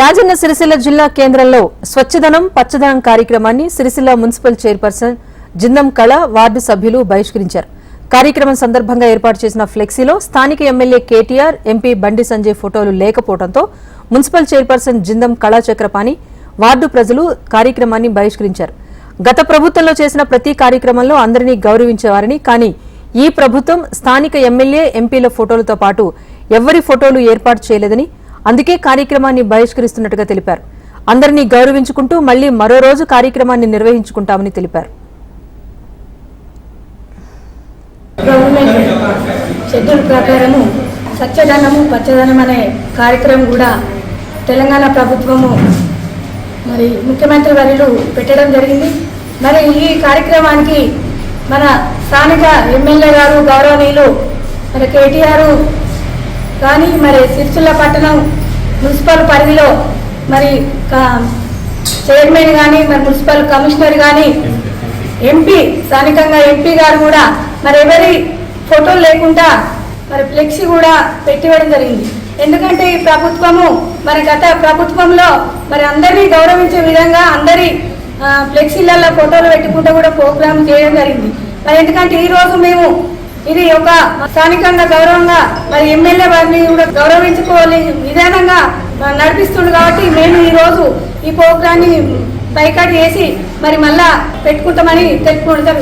రాజన్న సిరిసిల్ల జిల్లా కేంద్రంలో స్వచ్ఛదనం పచ్చదనం కార్యక్రమాన్ని సిరిసిల్ల మున్సిపల్ చైర్పర్సన్ జిందం కళ వార్డు సభ్యులు బహిష్కరించారు. కార్యక్రమం సందర్భంగా ఏర్పాటు చేసిన ఫ్లెక్సీలో స్థానిక ఎమ్మెల్యే కేటీఆర్ ఎంపీ బండి సంజయ్ ఫోటోలు లేకపోవడంతో మున్సిపల్ చైర్పర్సన్ జిందం కళా చక్రపాణి వార్డు ప్రజలు కార్యక్రమాన్ని బహిష్కరించారు. గత ప్రభుత్వంలో చేసిన ప్రతి కార్యక్రమంలో అందరినీ గౌరవించేవారని కానీ ఈ ప్రభుత్వం స్థానిక ఎమ్మెల్యే ఎంపీల ఫోటోలతో పాటు ఎవ్వరి ఫోటోలు ఏర్పాటు చేయలేదని అందుకే కార్యక్రమాన్ని బహిష్కరిస్తున్నట్టుగా తెలిపారు. అందరినీ గౌరవించుకుంటూ మళ్ళీ మరో రోజు కార్యక్రమాన్ని నిర్వహించుకుంటామని తెలిపారు. షెడ్యూల్ ప్రకారము సత్యధనము పచ్చదనం అనే కార్యక్రమం కూడా తెలంగాణ ప్రభుత్వము మరి ముఖ్యమంత్రి వర్యులు పెట్టడం జరిగింది. మరి ఈ కార్యక్రమానికి మన స్థానిక ఎమ్మెల్యే గారు గౌరవనీయులు మరి కేటీఆర్ కానీ మరి సిరిసిల్ల పట్టణం మున్సిపల్ పరిధిలో మరి కా- చైర్మన్ కానీ మరి మున్సిపల్ కమిషనర్ కానీ ఎంపీ స్థానికంగా ఎంపీ గారు కూడా మరి ఎవరి ఫోటోలు లేకుండా మరి ఫ్లెక్సీ కూడా పెట్టివ్వడం జరిగింది. ఎందుకంటే ఈ ప్రభుత్వము మరి గత ప్రభుత్వంలో మరి అందరినీ గౌరవించే విధంగా అందరి ఫ్లెక్సీలలో ఫోటోలు పెట్టుకుంటూ కూడా ప్రోగ్రామ్ చేయడం జరిగింది. మరి ఎందుకంటే ఈ రోజు మేము ఇది ఒక స్థానికంగా గౌరవంగా మరి ఎమ్మెల్యే వారిని కూడా గౌరవించుకోవాలి. విధానంగా నడిపిస్తుంది కాబట్టి మేము ఈ రోజు ఈ ప్రోగ్రాన్ని బైకాట్ చేసి మరి మళ్ళా పెట్టుకుంటామని తెలుపుకుంటాం